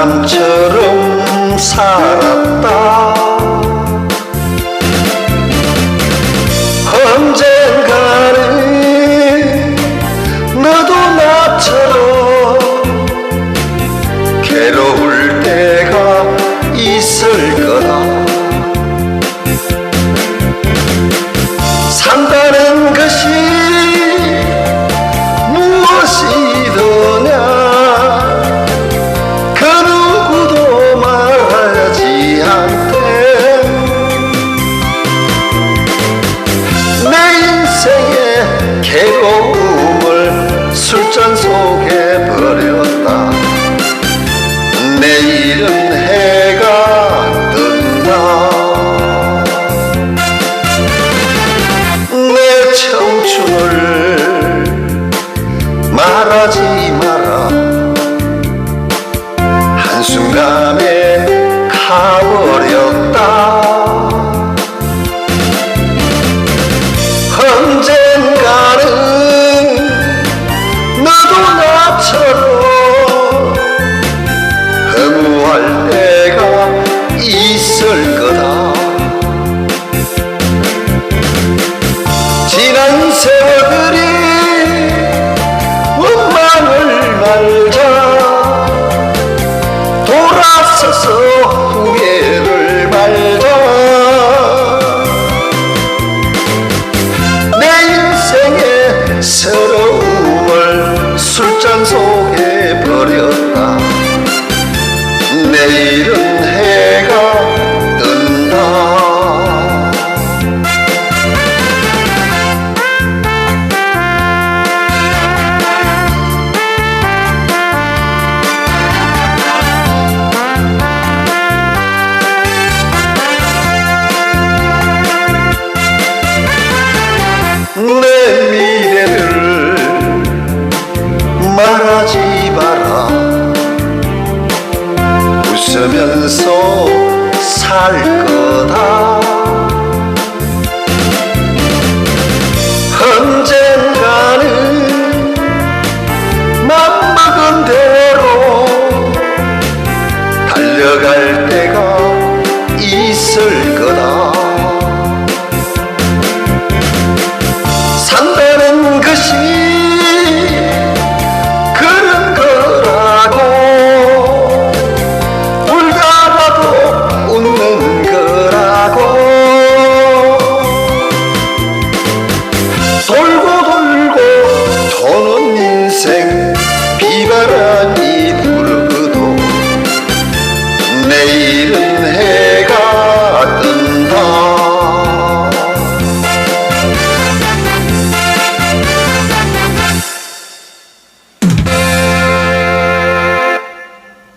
사람처럼 살았다. 하지 마라. 한순간에 가버렸다. 웃으면서 살 거다. 언젠가는 맘 먹은 대로 달려갈 때가 있을 거다.